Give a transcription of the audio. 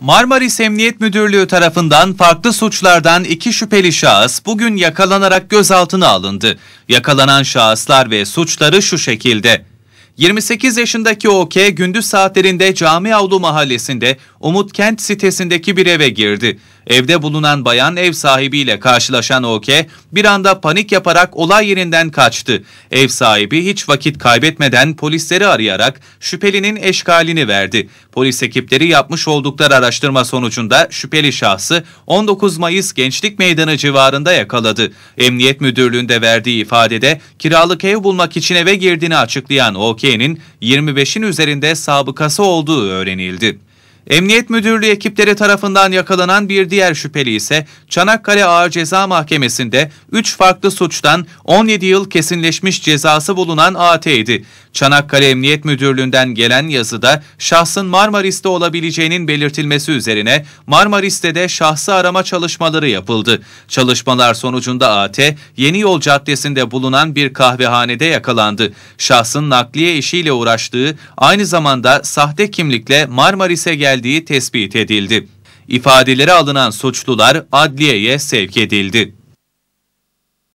Marmaris Emniyet Müdürlüğü tarafından farklı suçlardan iki şüpheli şahıs bugün yakalanarak gözaltına alındı. Yakalanan şahıslar ve suçları şu şekilde. 28 yaşındaki OK gündüz saatlerinde Cami Avlu mahallesinde Umut Kent sitesindeki bir eve girdi. Evde bulunan bayan ev sahibiyle karşılaşan OK bir anda panik yaparak olay yerinden kaçtı. Ev sahibi hiç vakit kaybetmeden polisleri arayarak şüphelinin eşkalini verdi. Polis ekipleri yapmış oldukları araştırma sonucunda şüpheli şahsı 19 Mayıs Gençlik Meydanı civarında yakaladı. Emniyet Müdürlüğü'nde verdiği ifadede kiralık ev bulmak için eve girdiğini açıklayan OK'nin 25'in üzerinde sabıkası olduğu öğrenildi. Emniyet Müdürlüğü ekipleri tarafından yakalanan bir diğer şüpheli ise Çanakkale Ağır Ceza Mahkemesi'nde 3 farklı suçtan 17 yıl kesinleşmiş cezası bulunan AT'ydi. Çanakkale Emniyet Müdürlüğü'nden gelen yazıda şahsın Marmaris'te olabileceğinin belirtilmesi üzerine Marmaris'te de şahsı arama çalışmaları yapıldı. Çalışmalar sonucunda AT, Yeni Yol Caddesi'nde bulunan bir kahvehanede yakalandı. Şahsın nakliye işiyle uğraştığı, aynı zamanda sahte kimlikle Marmaris'e geldiği tespit edildi. İfadeleri alınan suçlular adliyeye sevk edildi.